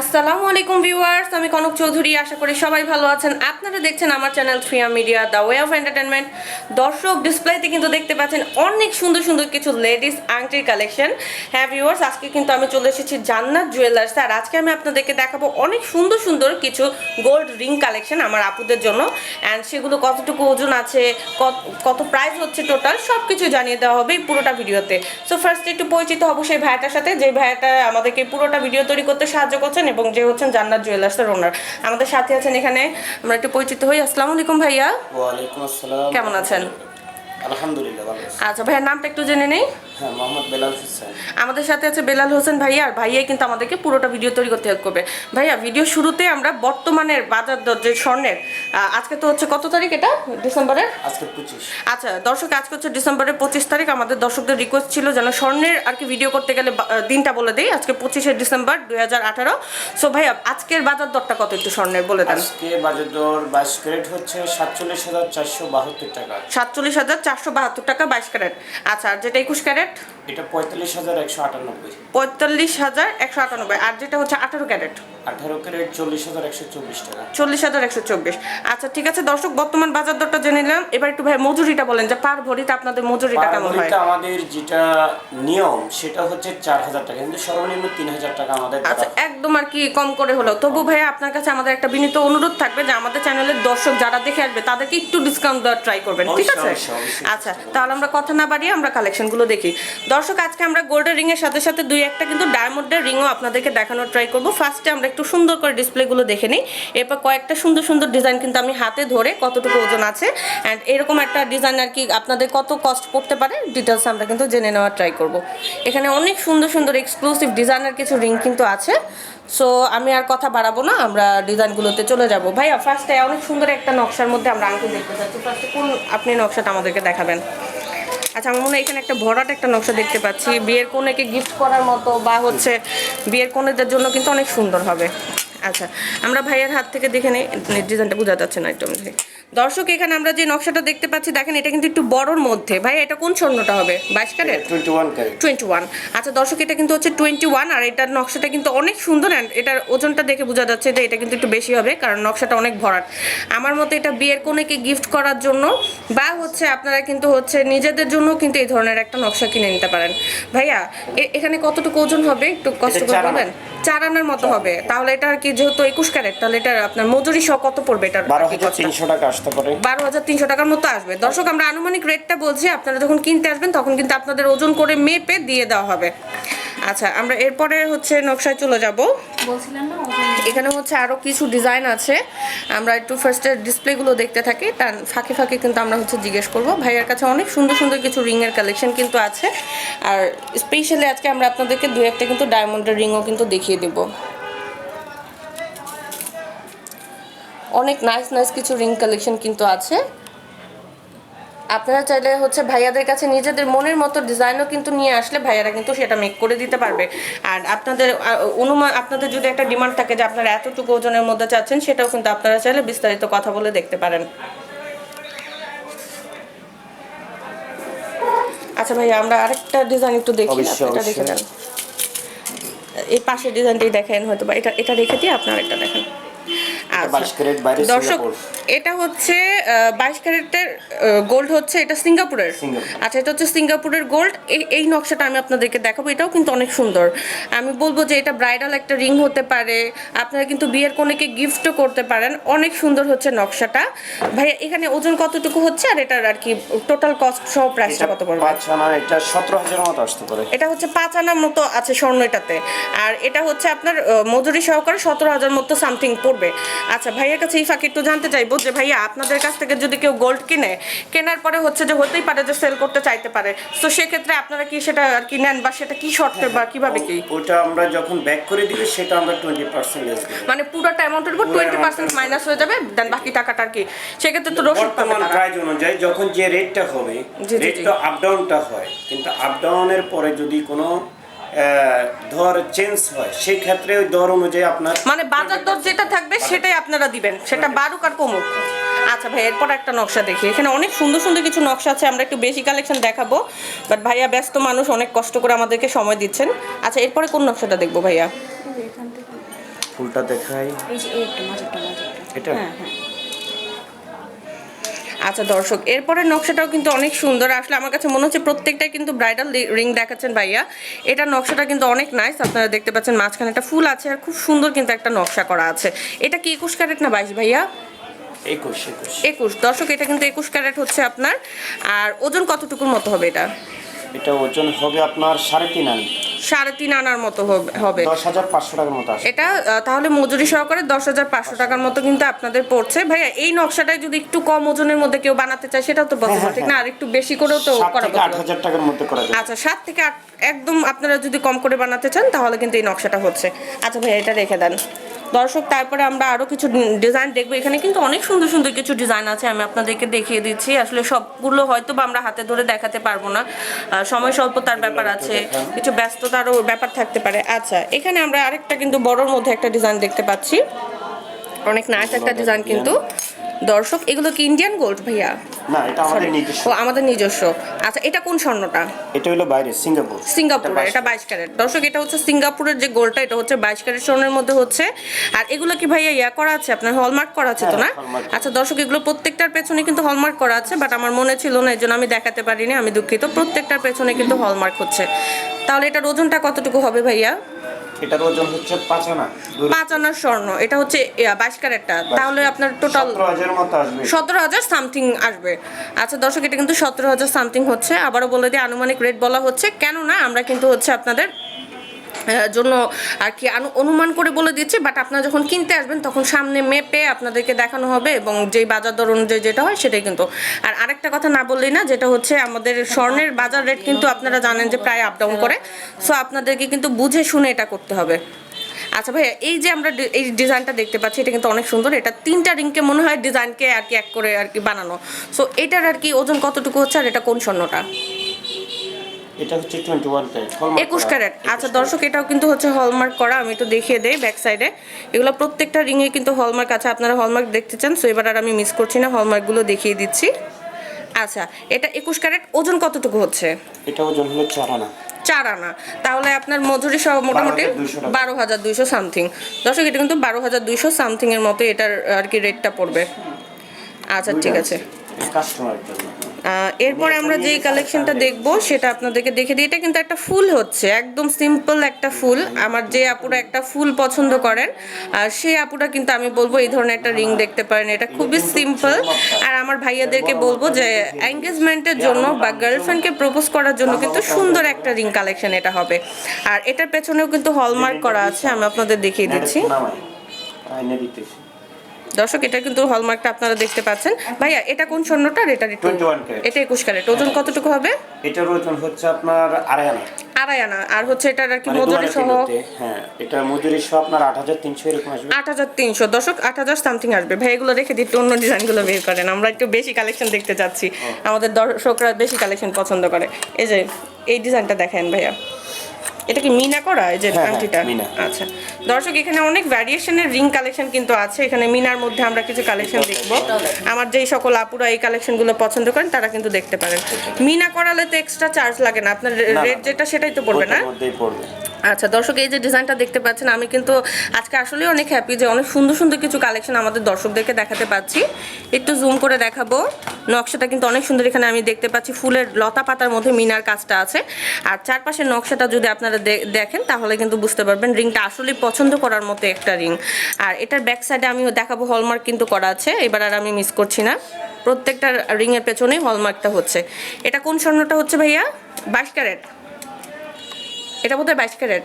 আসসালামু আলাইকুম ভিউয়ার্স, আমি কনক চৌধুরী, আশা করি সবাই ভালো আছেন। আপনারা দেখছেন আমার channel থ্রিয়া media the way of entertainment দর্শক ডিসপ্লেতে কিন্তু দেখতে পাচ্ছেন অনেক সুন্দর সুন্দর কিছু লেডিস আংটির কালেকশন হ্যাঁ ভিউয়ার্স, আজকে কিন্তু আমি চলে এসেছি জান্নাত জুয়েলার্স আর আজকে আমি আপনাদেরকে দেখাবো অনেক সুন্দর সুন্দর কিছু গোল্ড রিং কালেকশন আমার আপুদের জন্য। অ্যান্ড সেগুলো কতটুকু ওজন আছে, কত প্রাইস হচ্ছে টোটাল সব কিছু জানিয়ে দেওয়া হবে এই পুরোটা ভিডিওতে। সো ফার্স্ট একটু পরিচিত হব সেই ভাইয়াটার সাথে, যে ভাইয়াটা আমাদেরকে পুরোটা ভিডিও তৈরি করতে সাহায্য করছেন এবং যে হচ্ছেন জান্নাত জুয়েলার্সের ওনার আমাদের সাথে আছেন এখানে আমরা একটু পরিচিত হই। আসসালামু আলাইকুম ভাইয়া। ওয়ালাইকুম আসসালাম। কেমন আছেন? আলহামদুলিল্লাহ ভালো আছি। আচ্ছা ভাইয়ার নামটা একটু জেনে নেই। হ্যাঁ মোহাম্মদ বেলাল হোসেন আমাদের সাথে আছে বেলাল হোসেন ভাইয়া আর ভাইয়াই কিন্তু আমাদেরকে পুরোটা ভিডিও তৈরি করতে হেল্প করবে। ভাইয়া ভিডিও শুরুতে আমরা বর্তমানের বাজার দর যে স্বর্ণের আজকে তো হচ্ছে কত তারিখ এটা? ডিসেম্বরের? আজকে পঁচিশ। আচ্ছা দর্শক আজকে হচ্ছে ডিসেম্বরের পঁচিশ তারিখ। আমাদের দর্শকদের রিকোয়েস্ট ছিল যেন স্বর্ণের আর কি ভিডিও করতে গেলে দিনটা বলে দেই। আজকে পঁচিশে ডিসেম্বর দুই হাজার আঠারো। সো ভাইয়া আজকের বাজার দরটা কত একটু স্বর্ণের বলে দেন? আজকে বাজার দর বাইশ ক্যারেট হচ্ছে সাতচল্লিশ হাজার চারশো বাহাত্তর টাকা। সাতচল্লিশ হাজার চারশো বাহাত্তর টাকা বাইশ ক্যারেট। আচ্ছা আর যেটা একুশ ক্যারেট এটা পঁয়তাল্লিশ হাজার একশো আটানব্বই। পঁয়তাল্লিশ হাজার একশো আটানব্বই। আর যেটা হচ্ছে আঠারো ক্যারেট? আঠারো ক্যারেট চল্লিশ হাজার একশো চব্বিশ টাকা। চল্লিশ হাজার একশো চব্বিশ। আচ্ছা ঠিক আছে। দর্শক বর্তমান বাজার দরটা জেনে নিলাম। এবার একটু ভাই মজুরিটা বলেন যে পার ভরিতে আপনাদের মজুরিটা কেমন হয়? আমাদের যেটা নিয়ম সেটা হচ্ছে চার হাজার টাকা। কিন্তু সর্বনিম্ন তিন হাজার টাকা আমাদের আচ্ছা একদম আর কি কম করে হলো। তবু ভাইয়া আপনার কাছে আমাদের একটা বিনীত অনুরোধ থাকবে যে আমাদের চ্যানেলের দর্শক যারা দেখে আসবে তাদেরকে একটু ডিসকাউন্ট দেওয়ার ট্রাই করবেন ঠিক আছে। আচ্ছা তাহলে আমরা কথা না বাড়িয়ে আমরা কালেকশনগুলো দেখি। দর্শক, আজকে আমরা গোল্ডের রিং এর সাথে সাথে দুই একটা কিন্তু ডায়মন্ডের রিংও আপনাদেরকে দেখানোর ট্রাই করব। ফার্স্টে আমরা একটু সুন্দর করে ডিসপ্লেগুলো দেখে নিই। এরপর কয়েকটা সুন্দর সুন্দর ডিজাইন কিন্তু আমি হাতে ধরে কতটুকু ওজন আছে অ্যান্ড এরকম একটা ডিজাইন আর কি আপনাদের কত কস্ট পড়তে পারে ডিটেলস আমরা কিন্তু জেনে নেওয়ার ট্রাই করব। এখানে অনেক সুন্দর সুন্দর এক্সক্লুসিভ ডিজাইনের কিছু রিং কিন্তু আছে। সো আমি আর কথা বাড়াবো না, আমরা ডিজাইনগুলোতে চলে যাব। ভাইয়া ফার্স্টে অনেক সুন্দর একটা নকশার মধ্যে আমরা আংটি দেখতে চাচ্ছি। ফার্স্টে কোন আপনি নকশাটা আমাদেরকে দেখাবেন? আচ্ছা আমার মনে হয় এখানে একটা ভরাট একটা নকশা দেখতে পাচ্ছি। বিয়ের কোনেকে গিফট করার মতো বা হচ্ছে বিয়ের কোনেদের জন্য কিন্তু অনেক সুন্দর হবে। আচ্ছা আমরা ভাইয়ের হাত থেকে দেখে নিই ডিজাইনটা বোঝা যাচ্ছে না একদম। দর্শক এখানে আমরা যে নকশাটা দেখতে পাচ্ছি দেখেন এটা কিন্তু একটু বড়র মধ্যে। ভাই এটা কোন স্বর্ণটা হবে? বাইশ ক্যারেট? টোয়েন্টি ওয়ান আচ্ছা দর্শক এটা কিন্তু হচ্ছে টোয়েন্টি ওয়ান আর এটার নকশাটা কিন্তু অনেক সুন্দর অ্যান্ড এটার ওজনটা দেখে বোঝা যাচ্ছে যে এটা কিন্তু একটু বেশি হবে কারণ নকশাটা অনেক ভরাট। আমার মতে এটা বিয়ের কোনেকে গিফট করার জন্য বা হচ্ছে আপনারা কিন্তু হচ্ছে নিজেদের জন্য কিন্তু এই ধরনের একটা নকশা কিনে নিতে পারেন। ভাইয়া এখানে কতটুকু ওজন হবে? একটু কষ্ট করে। বলবেন চার আনার মতো হবে। তাহলে এটা আর কি যেহেতু একুশ ক্যারেট তাহলে এটা আপনার মজুরি সহ কত পড়বে এটার বারো হাজার তিনশো টাকা আসতে পারে। বারো হাজার তিনশো টাকার মতো আসবে। দর্শক আমরা আনুমানিক রেটটা বলছি আপনারা যখন কিনতে আসবেন তখন কিন্তু আপনাদের ওজন করে মেপে দিয়ে দেওয়া হবে। আচ্ছা আমরা এরপরে হচ্ছে নকশায় চলে যাব। বলছিলাম না এখানে হচ্ছে আরও কিছু ডিজাইন আছে। আমরা একটু ফার্স্টে ডিসপ্লেগুলো দেখতে থাকি। তার ফাঁকে ফাঁকে কিন্তু আমরা হচ্ছে জিজ্ঞেস করব। ভাইয়ের কাছে অনেক সুন্দর সুন্দর কিছু রিংয়ের কালেকশন কিন্তু আছে। আর স্পেশালি আজকে আমরা আপনাদেরকে দু একটা কিন্তু ডায়মন্ডের রিংও কিন্তু দেখিয়ে দেবো। অনেক নাইস নাইস কিছু রিং কালেকশন কিন্তু আছে। আপনারা চাইলে হচ্ছে ভাইয়াদের কাছে নিজেদের মনের মতো ডিজাইনও কিন্তু নিয়ে আসলে ভাইয়ারা কিন্তু সেটা মেক করে দিতে পারবে। আর আপনাদের অনুমান আপনাদের যদি একটা ডিমান্ড থাকে যে আপনারা এতটুকু ওজনের মধ্যে চাচ্ছেন সেটাও কিন্তু আপনারা চাইলে বিস্তারিত কথা বলে দেখতে পারেন। আচ্ছা ভাইয়া আমরা আরেকটা ডিজাইন একটু দেখি এটা দেখে। নেন। এই পাশের ডিজাইনটাই দেখেন হয়তো বা এটা এটা রেখে দিয়ে আপনার একটা দেখেন। দর্শক এটা হচ্ছে বাইশ ক্যারেটের গোল্ড হচ্ছে এটা সিঙ্গাপুরের। আচ্ছা এটা হচ্ছে সিঙ্গাপুরের গোল্ড এই নকশাটা আমি আপনাদেরকে দেখাবো। এটাও কিন্তু অনেক সুন্দর। আমি বলব যে এটা ব্রাইডাল একটা রিং হতে পারে। আপনারা কিন্তু বিয়ের কোনেকে গিফটও করতে পারেন। অনেক সুন্দর হচ্ছে নকশাটা। ভাই এখানে ওজন কতটুকু হচ্ছে? আর এটার আর কি টোটাল কস্ট সহ প্রাইসটা কত পড়বে? পাঁচ আনা এটা সতেরো হাজার মতো আসতে পারে। এটা হচ্ছে পাঁচ আনার মতো আছে স্বর্ণ এটাতে। আর এটা হচ্ছে আপনার মজুরি সহকারে সতেরো হাজার মতো সামথিং পড়বে। আচ্ছা ভাইয়ের কাছে এই ফাঁকে একটু জানতে চাইব যে ভাইয়া আপনাদের কাছ থেকে যদি কেউ গোল্ড কিনে কেনার পরে হচ্ছে যে হতেই পারে যে সেল করতে চাইতে পারে। তো সেক্ষেত্রে আপনারা কি সেটা আর কি নেন বা সেটা কি শর্তে বা কীভাবে কি? ওটা আমরা যখন ব্যাক করে দিবি সেটা আমরা টোয়েন্টি পার্সেন্ট মানে পুরোটা অ্যামাউন্টের উপর পুরো টোয়েন্টি পার্সেন্ট মাইনাস হয়ে যাবে দেন বাকি টাকাটা আর কি। সেক্ষেত্রে তো রসিদ পাবে বর্তমান প্রাইস অনুযায়ী যখন যে রেটটা হবে। রেটটা আপ ডাউনটা হয় কিন্তু আপ ডাউনের পরে যদি কোনো ধর চেঞ্জ হয় সেই ক্ষেত্রে ওই দর অনুযায়ী আপনার মানে বাজার দর যেটা থাকবে সেটাই আপনারা দিবেন। সেটা বারুক আর কমুক। আচ্ছা ভাই এরপর একটা নকশা দেখি। এখানে অনেক সুন্দর সুন্দর কিছু নকশা আছে আমরা একটু বেশি কালেকশন দেখাবো। বাট ভাইয়া ব্যস্ত মানুষ অনেক কষ্ট করে আমাদেরকে সময় দিচ্ছেন। আচ্ছা এরপরে কোন নকশাটা দেখব ভাইয়া? ফুলটা দেখাই। এটা? হ্যাঁ হ্যাঁ। আচ্ছা দর্শক এরপরে নকশাটাও কিন্তু অনেক সুন্দর। আসলে আমার কাছে মনে হচ্ছে প্রত্যেকটাই কিন্তু ব্রাইডাল রিং দেখাচ্ছেন ভাইয়া। এটা নকশাটা কিন্তু অনেক নাইস আপনারা দেখতে পাচ্ছেন মাঝখানে একটা ফুল আছে আর খুব সুন্দর কিন্তু একটা নকশা করা আছে। এটা কি একুশ ক্যারেট না বাইশ ভাইয়া? একুশ একুশ। একুশ। দর্শক এটা কিন্তু একুশ ক্যারেট হচ্ছে আপনার। আর ওজন কতটুকুর মতো হবে এটা? এটা ওজন হবে আপনার সাড়ে তিন আনি। সাড়ে তিন আনার মতো হবে- দশ হাজার পাঁচশো টাকার মতো এটা তাহলে মজুরি সহকারে দশ হাজার পাঁচশো টাকার মতো কিন্তু আপনাদের পড়ছে। ভাইয়া এই নকশাটাই যদি একটু কম ওজনের মধ্যে কেউ বানাতে চায় সেটাও তো পসিবল হ্যাঁ, ঠিক না? আর একটু বেশি করেও তো করা আট হাজার টাকার মধ্যে করা যায়। আচ্ছা সাত থেকে আট একদম আপনারা যদি কম করে বানাতে চান তাহলে কিন্তু এই নকশাটা হচ্ছে। আচ্ছা ভাইয়া এটা রেখে দেন। দর্শক, তারপরে আমরা আরও কিছু ডিজাইন দেখব। এখানে কিন্তু অনেক সুন্দর সুন্দর কিছু ডিজাইন আছে, আমি আপনাদেরকে দেখিয়ে দিচ্ছি। আসলে সবগুলো হয়তো বা আমরা হাতে ধরে দেখাতে পারব না। সময় স্বল্পতার ব্যাপার আছে, কিছু ব্যস্ততারও ব্যাপার থাকতে পারে। আচ্ছা এখানে আমরা আরেকটা কিন্তু বড়োর মধ্যে একটা ডিজাইন দেখতে পাচ্ছি। অনেক নাইস একটা ডিজাইন কিন্তু। দর্শক, এগুলো কি ইন্ডিয়ান গোল্ড ভাইয়া? না এটা আমাদের নিজস্ব। ও আমাদের নিজস্ব। আচ্ছা এটা কোন স্বর্ণটা? এটা হলো বাইরে সিঙ্গাপুর। সিঙ্গাপুরের এটা বাইশ ক্যারেট। দর্শক এটা হচ্ছে সিঙ্গাপুরের যে গোলটা এটা হচ্ছে বাইশ ক্যারেট স্বর্ণের মধ্যে হচ্ছে। আর এগুলো কি ভাইয়া ইয়া করা আছে? আপনার হলমার্ক করা আছে তো না? হ্যাঁ, আচ্ছা দর্শক এগুলো প্রত্যেকটার পেছনে কিন্তু হলমার্ক করা আছে বাট আমার মনে ছিল না এই জন্য আমি দেখাতে পারিনি আমি দুঃখিত। প্রত্যেকটার পেছনে কিন্তু হলমার্ক হচ্ছে। তাহলে এটার ওজনটা কতটুকু হবে ভাইয়া? এটার ওজন হচ্ছে পাঁচ আনা। পাঁচ আনার স্বর্ণ। এটা হচ্ছে বাইশ ক্যারেটটা। তাহলে আপনার টোটাল সতেরো হাজার সামথিং আসবে। আচ্ছা দর্শক এটা কিন্তু সতেরো হাজার সামথিং হচ্ছে। আবারও বলে দিই আনুমানিক রেট বলা হচ্ছে। কেননা আমরা কিন্তু হচ্ছে আপনাদের জন্য আর কি অনুমান করে বলে দিচ্ছি বাট আপনারা যখন কিনতে আসবেন, তখন সামনে মেপে আপনাদেরকে দেখানো হবে এবং যেই বাজার দর অনুযায়ী যেটা হয় সেটাই কিন্তু। আর আরেকটা কথা না বললেই না, যেটা হচ্ছে আমাদের স্বর্ণের বাজার রেট কিন্তু আপনারা জানেন যে প্রায় আপ ডাউন করে। সো আপনাদেরকে কিন্তু বুঝে শুনে এটা করতে হবে। আচ্ছা ভাইয়া, এই যে আমরা এই ডিজাইনটা দেখতে পাচ্ছি, এটা কিন্তু অনেক সুন্দর। এটা তিনটা রিংকে মনে হয় ডিজাইনকে আর কি এক করে আর কি বানানো। সো এটার আর কি ওজন কতটুকু হচ্ছে আর এটা কোন স্বর্ণটা? এটা হচ্ছে টোয়েন্টি ওয়ান ক্যারেট একুশ ক্যারেট আচ্ছা দর্শক এটাও কিন্তু হচ্ছে হলমার্ক করা। আমি একটু দেখিয়ে দেই ব্যাক সাইডে এগুলো প্রত্যেকটা রিংয়ে কিন্তু হলমার্ক আছে। আপনারা হলমার্ক দেখতে চান সো এবার আর আমি মিস করছি না হলমার্কগুলো দেখিয়ে দিচ্ছি। আচ্ছা এটা একুশ ক্যারেট ওজন কতটুকু হচ্ছে? এটা ওজন হলো চার আনা। চার আনা। তাহলে আপনার মজুরি সহ মোটামুটি বারো হাজার দুইশো সামথিং দর্শক এটা কিন্তু বারো হাজার দুইশো সামথিং এর মতো এটার আর কি রেটটা পড়বে। আচ্ছা ঠিক আছে। কাস্টমারের জন্য। এরপরে আমরা যেই কালেকশনটা দেখব সেটা আপনাদেরকে দেখে দিই এটা কিন্তু একটা ফুল হচ্ছে একদম সিম্পল একটা ফুল আমার যে আপুরা একটা ফুল পছন্দ করেন আর সেই আপুরা কিন্তু আমি বলব এই ধরনের একটা রিং দেখতে পারেন এটা খুবই সিম্পল আর আমার ভাইয়াদেরকে বলব যে এঙ্গেজমেন্টের জন্য বা গার্লফ্রেন্ডকে প্রপোজ করার জন্য কিন্তু সুন্দর একটা রিং কালেকশন এটা হবে আর এটার পেছনেও কিন্তু হলমার্ক করা আছে আমি আপনাদের দেখিয়ে দিচ্ছি দিতেছি দর্শক এটা কিন্তু হলমার্কটা আপনারা দেখতে পাচ্ছেন। ভাইয়া এটা কোন স্বর্ণটা এটা 21 ক্যারেট। এটা একুশ ক্যারেট। ওজন কতটুকু হবে? এটার ওজন হচ্ছে আপনার আড়াই আনা। আড়াই আনা। আর হচ্ছে এটার আর কি মানে মজুরি সহ? হ্যাঁ এটা মজুরি সহ আপনার আট হাজার তিনশো এরকম আসবে। আট হাজার তিনশো। দশক আট হাজার সামথিং আসবে। ভাই এগুলো রেখে দিই একটু অন্য ডিজাইনগুলো বের করেন। আমরা একটু বেশি কালেকশন দেখতে চাচ্ছি। আমাদের দর্শকরা বেশি কালেকশন পছন্দ করে। এই যে এই ডিজাইনটা দেখেন ভাইয়া। এটা কি মিনা করা? এই যে হ্যাঁ, হ্যাঁ, আংটিটা? মিনা। আচ্ছা। দর্শক এখানে অনেক ভ্যারিয়েশনের রিং কালেকশন কিন্তু আছে। এখানে মিনার মধ্যে আমরা কিছু কালেকশন দেখব। আমার যেই সকল আপুরা এই কালেকশনগুলো পছন্দ করেন তারা কিন্তু দেখতে পারেন। মিনা করালে তো এক্সট্রা চার্জ লাগে না। আপনার রেট যেটা সেটাই তো পড়বে না? আচ্ছা দর্শক এই যে ডিজাইনটা দেখতে পাচ্ছেন আমি কিন্তু আজকে আসলেই অনেক হ্যাপি যে অনেক সুন্দর সুন্দর কিছু কালেকশন আমাদের দর্শকদেরকে দেখাতে পাচ্ছি। একটু জুম করে দেখাবো। নকশাটা কিন্তু অনেক সুন্দর। এখানে আমি দেখতে পাচ্ছি ফুলের লতা পাতার মধ্যে মিনার কাজটা আছে। আর চারপাশের নকশাটা যদি আপনারা দেখেন তাহলে কিন্তু বুঝতে পারবেন রিংটা আসলেই পছন্দ করার মতো একটা রিং। আর এটার ব্যাক সাইডে আমি দেখাবো হলমার্ক কিন্তু করা আছে। এবার আর আমি মিস করছি না। প্রত্যেকটা রিংয়ের পেছনেই হলমার্কটা হচ্ছে। এটা কোন স্বর্ণটা হচ্ছে ভাইয়া? বাইশ ক্যারেট। এটা বোধহয় বাইশ ক্যারেট।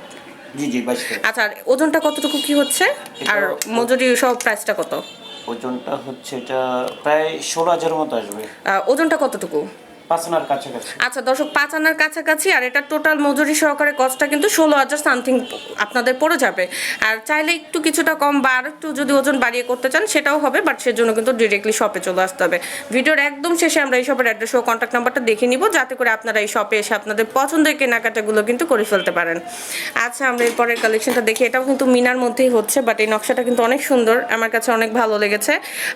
জি জি বাইশ ক্যারেট। আচ্ছা আর ওজনটা কতটুকু কি হচ্ছে? আর মজুরি সহ প্রাইসটা কত? ওজনটা হচ্ছে এটা প্রায় ষোলো হাজার মতো আসবে। ওজনটা কতটুকু? পাঁচ আনার কাছাকাছি। আচ্ছা দর্শক, পাঁচ আনার কাছাকাছি, আর এটা টোটাল মজুরি সহকারে কস্টটা কিন্তু ষোলো হাজার সামথিং আপনাদের পড়ে যাবে। আর চাইলে একটু কিছুটা কম বা আর একটু যদি ওজন বাড়িয়ে করতে চান, সেটাও হবে বাট সেজন্য কিন্তু ডিরেক্টলি শপে চলে আসতে হবে। ভিডিওর একদম শেষে আমরা এই শপের অ্যাড্রেস ও কন্ট্যাক্ট নাম্বারটা দেখে নিব, যাতে করে আপনারা এই শপে এসে আপনাদের পছন্দের কেনাকাটাগুলো কিন্তু করে ফেলতে পারেন। আচ্ছা আমরা এরপরের কালেকশনটা দেখি। এটাও কিন্তু মিনার মধ্যেই হচ্ছে বাট এই নকশাটা কিন্তু অনেক সুন্দর। আমার কাছে অনেক ভালো লেগেছে।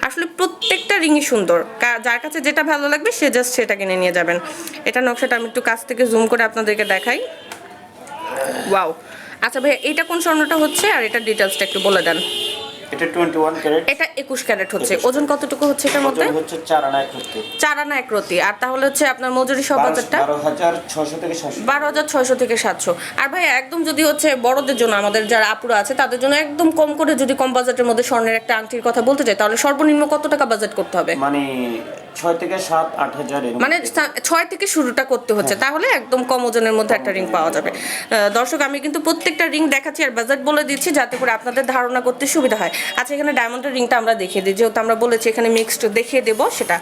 আসলে প্রত্যেকটা রিংই সুন্দর। যার কাছে যেটা ভালো লাগবে, সে জাস্ট সেটা কিনে নিয়ে যাবেন। এটা নকশাটা আমি একটু কাছ থেকে জুম করে আপনাদেরকে দেখাই। ওয়াও আচ্ছা ভাইয়া এটা কোন স্বর্ণটা হচ্ছে? আর এটা ডিটেলসটা একটু বলে দেন। এটা টোয়েন্টি ওয়ান ক্যারেট এটা একুশ ক্যারেট হচ্ছে। ওজন কতটুকু হচ্ছে এটার মধ্যে? ওজন হচ্ছে চার আনা রতি। আর তাহলে হচ্ছে আপনার মজুরি সব বাজারটা থেকে সাতশো। বারো হাজার ছয়শো থেকে সাতশো। আর ভাই একদম যদি হচ্ছে বড়দের জন্য আমাদের যারা আপুরা আছে তাদের জন্য একদম কম করে যদি কম বাজেটের মধ্যে স্বর্ণের একটা আংটির কথা বলতে চাই তাহলে সর্বনিম্ন কত টাকা বাজেট করতে হবে? মানে ছয় থেকে সাত আট হাজার মানে ছয় থেকে শুরুটা করতে হচ্ছে তাহলে একদম কম ওজনের মধ্যে একটা রিং পাওয়া যাবে। দর্শক আমি কিন্তু প্রত্যেকটা রিং দেখাচ্ছি আর বাজেট বলে দিচ্ছি যাতে করে আপনাদের ধারণা করতে সুবিধা হয়। আচ্ছা এখানে ডায়মন্ডের রিংটা আমরা দেখিয়ে দিই যেহেতু আমরা বলেছি এখানে মিক্সড দেখিয়ে দেবো সেটা।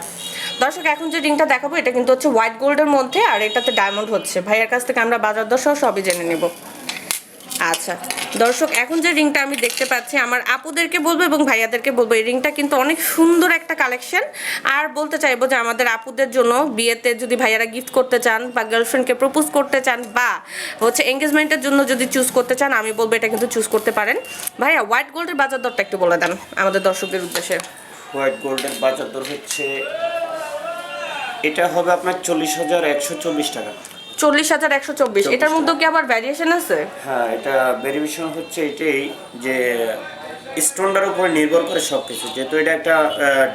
দর্শক এখন যে রিংটা দেখাবো এটা কিন্তু হচ্ছে হোয়াইট গোল্ডের মধ্যে আর এটাতে ডায়মন্ড হচ্ছে। ভাইয়ের কাছ থেকে আমরা বাজার দর সহ সবই জেনে নেব। আচ্ছা দর্শক, এখন যে রিংটা আমি দেখতে পাচ্ছি, আমার আপুদেরকে বলব এবং ভাইয়াদেরকে বলব, এই রিংটা কিন্তু অনেক সুন্দর একটা কালেকশন আর বলতে চাইব যে আমাদের আপুদের জন্য বিয়েতে যদি ভাইয়ারা গিফট করতে চান বা গার্লফ্রেন্ডকে প্রপোজ করতে চান বা হচ্ছে এঙ্গেজমেন্টের জন্য যদি চুজ করতে চান, আমি বলব এটা কিন্তু চুজ করতে পারেন। ভাইয়া হোয়াইট গোল্ডের বাজার দরটা একটু বলে দেন আমাদের দর্শকদের উদ্দেশ্যে। হোয়াইট গোল্ডের বাজার দর হচ্ছে, এটা হবে আপনার চল্লিশ হাজার একশো চল্লিশ টাকা। চল্লিশ হাজার একশো চব্বিশ। এটার মধ্যে কি আবার ভ্যারিয়েশন আছে? হ্যাঁ এটা ভ্যারিয়েশন হচ্ছে এটাই যে স্টোনটার উপরে নির্ভর করে সব কিছু যেহেতু এটা একটা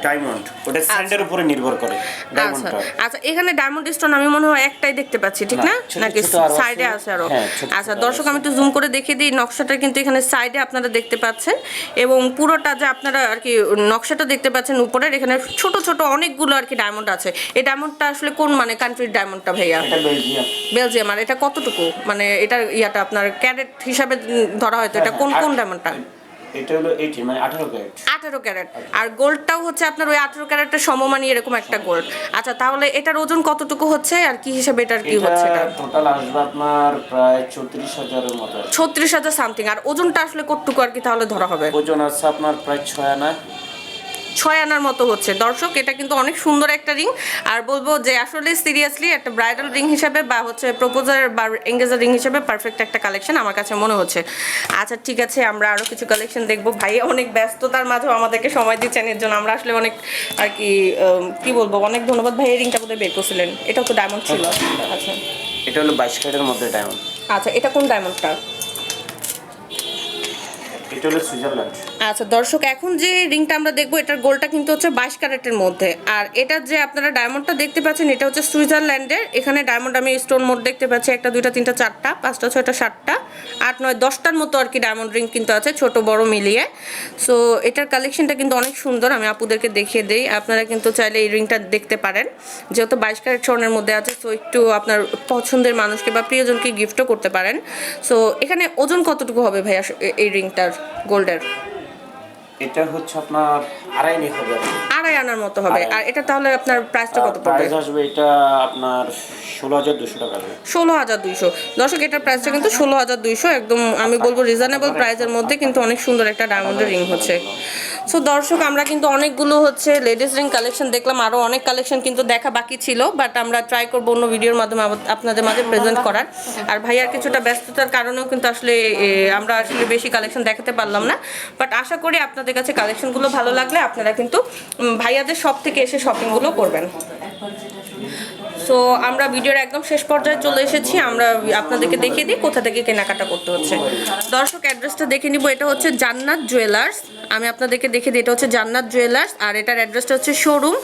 ডায়মন্ড ওটা স্যান্ডের উপরে নির্ভর করে আচ্ছা। ডায়মন্ডটা আচ্ছা এখানে ডায়মন্ড স্টোন আমি মনে হয় একটাই দেখতে পাচ্ছি ঠিক না, নাকি সাইডে আছে। আরও? হ্যাঁ, আচ্ছা দর্শক আমি একটু জুম করে দেখিয়ে দিই নকশাটা কিন্তু এখানে সাইডে আপনারা দেখতে পাচ্ছেন এবং পুরোটা যে আপনারা আর কি নকশাটা দেখতে পাচ্ছেন উপরের এখানে ছোট ছোট অনেকগুলো আর কি ডায়মন্ড আছে। এই ডায়মন্ডটা আসলে কোন মানে কান্ট্রির ডায়মন্ডটা ভাইয়া? বেলজিয়াম বেলজিয়াম আর এটা কতটুকু? মানে এটা ইয়াটা আপনার ক্যারেট হিসাবে ধরা হয়তো এটা কোন কোন ডায়মন্ডটা এটা হলো এইটিন মানে ক্যারেট। আর গোল্ডটাও হচ্ছে আপনার ওই আঠারো ক্যারেটের সমমানী এরকম একটা গোল্ড। আচ্ছা তাহলে এটার ওজন কতটুকু হচ্ছে? আর কি হিসাবে এটার কি হচ্ছে এটা? টোটাল আসবে আপনার প্রায় চৌত্রিশ হাজারের মতো। আছে। ছত্রিশ হাজার সামথিং। আর ওজনটা আসলে কতটুকু আর কি তাহলে ধরা হবে? ওজন আছে আপনার প্রায় ছয় আনা। ছয় আনার মতো হচ্ছে। দর্শক এটা কিন্তু অনেক সুন্দর একটা রিং। আর বলব যে আসলে সিরিয়াসলি একটা ব্রাইডাল রিং হিসাবে বা হচ্ছে প্রপোজার বা এঙ্গেজার রিং হিসাবে পারফেক্ট একটা কালেকশন আমার কাছে মনে হচ্ছে। আচ্ছা ঠিক আছে আমরা আরও কিছু কালেকশন দেখব। ভাই অনেক ব্যস্ততার মাঝেও আমাদেরকে সময় দিচ্ছেন এর জন্য আমরা আসলে অনেক আর কি কি বলব অনেক ধন্যবাদ। ভাই এই রিংটা বোধহয় বের করছিলেন। এটাও তো ডায়মন্ড ছিল। আচ্ছা। এটা হলো বাইশ ক্যারেটের মধ্যে ডায়মন্ড আচ্ছা এটা কোন ডায়মন্ডটা এটা হলো সুইজারল্যান্ড আচ্ছা দর্শক, এখন যে রিংটা আমরা দেখব, এটার গোলটা কিন্তু হচ্ছে বাইশ ক্যারেটের মধ্যে। আর এটার যে আপনারা ডায়মন্ডটা দেখতে পাচ্ছেন, এটা হচ্ছে সুইজারল্যান্ডের। এখানে ডায়মন্ড আমি স্টোন মোড দেখতে পাচ্ছি, একটা, দুইটা, তিনটা, চারটা, পাঁচটা, ছয়টা, সাতটা, আট, নয়, দশটার মতো আর কি ডায়মন্ড রিং কিন্তু আছে, ছোট, বড়, মিলিয়ে। সো এটার কালেকশনটা কিন্তু অনেক সুন্দর, আমি আপুদেরকে দেখিয়ে দিই। আপনারা কিন্তু চাইলে এই রিংটা দেখতে পারেন। যেহেতু বাইশ ক্যারেট স্বর্ণের মধ্যে আছে সো একটু আপনার পছন্দের মানুষকে বা প্রিয়জনকে গিফটও করতে পারেন। সো এখানে ওজন কতটুকু হবে ভাইয়া, এই রিংটার, গোল্ডের? এটা হচ্ছে আপনার আড়াই নি হবে আড়াই আনার মতো হবে। আর এটা তাহলে আপনার প্রাইসটা কত পড়বে? প্রাইস আসবে এটা আপনার ষোলো হাজার দুশো টাকা ষোলো হাজার দুইশো। দর্শক এটার প্রাইসটা কিন্তু ষোলো হাজার দুইশো। একদম আমি বলব রিজনেবল প্রাইসের মধ্যে কিন্তু অনেক সুন্দর একটা ডায়মন্ডের রিং হচ্ছে। সো দর্শক, আমরা কিন্তু অনেকগুলো হচ্ছে লেডিস রিং কালেকশন দেখলাম আরও অনেক কালেকশন কিন্তু দেখা বাকি ছিল বাট আমরা ট্রাই করব অন্য ভিডিওর মাধ্যমে আপনাদের মাঝে প্রেজেন্ট করার। আর ভাইয়ার কিছুটা ব্যস্ততার কারণেও কিন্তু আসলে আমরা আসলে বেশি কালেকশন দেখাতে পারলাম না। বাট আশা করি আপনাদের কাছে কালেকশনগুলো ভালো লাগলে আপনারা কিন্তু ভাইয়াদের সব থেকে এসে শপিংগুলো করবেন। সো আমরা ভিডিওর একদম শেষ পর্যায়ে চলে এসেছি। আমরা আপনাদেরকে দেখিয়ে দিই কোথা থেকে কেনাকাটা করতে হচ্ছে। দর্শক, অ্যাড্রেসটা দেখে নিব। এটা হচ্ছে জান্নাত জুয়েলার্স। আমি আপনাদেরকে দেখে দিই, এটা হচ্ছে জান্নাত জুয়েলার্স। আর এটার অ্যাড্রেসটা হচ্ছে শোরুম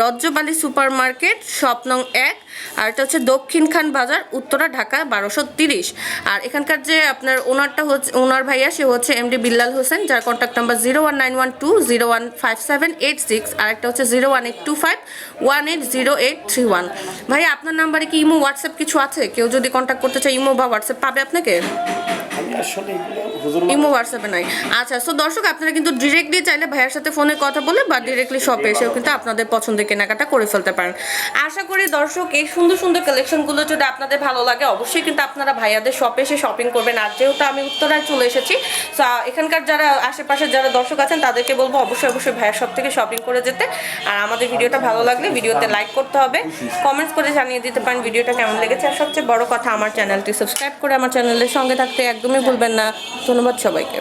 রজ্জবালি সুপার মার্কেট স্বপ্নং এক। আর এটা হচ্ছে দক্ষিণ খান বাজার, উত্তরা, ঢাকা, বারোশো তিরিশ। আর এখানকার যে আপনার ওনারটা হচ্ছে, ওনার ভাইয়া, সে হচ্ছে এমডি বিল্লাল হোসেন, যার contact number zero one nine one two, zero one five seven eight six. আর একটা হচ্ছে zero one eight two five, one eight zero eight three one. ভাই, আপনার নাম্বারে কি ইমো, হোয়াটসঅ্যাপ কিছু আছে? কেউ যদি কন্ট্যাক্ট করতে চায়, ইমো বা হোয়াটসঅ্যাপ পাবে আপনাকে? আসলে ইমো হোয়াটসঅ্যাপে নাই। আচ্ছা সো দর্শক আপনারা কিন্তু ডিরেক্টলি চাইলে ভাইয়ের সাথে ফোনে কথা বলে বা ডিরেক্টলি শপে এসেও কিন্তু আপনাদের পছন্দের কেনাকাটা করে ফেলতে পারেন। আশা করি দর্শক এই সুন্দর সুন্দর কালেকশনগুলো যদি আপনাদের ভালো লাগে অবশ্যই কিন্তু আপনারা ভাইয়াদের শপে এসে শপিং করবেন। আর যেহেতু আমি উত্তরায় চলে এসেছি সো এখানকার যারা আশেপাশে যারা দর্শক আছেন তাদেরকে বলব অবশ্যই অবশ্যই ভাইয়ের শপ থেকে শপিং করে যেতে। আর আমাদের ভিডিওটা ভালো লাগলে ভিডিওতে লাইক করতে হবে। কমেন্টস করে জানিয়ে দিতে পারেন ভিডিওটা কেমন লেগেছে। আর সবচেয়ে বড় কথা আমার চ্যানেলটি সাবস্ক্রাইব করে আমার চ্যানেলের সঙ্গে থাকতে একদমই ভুলবেন না। ধন্যবাদ সবাইকে।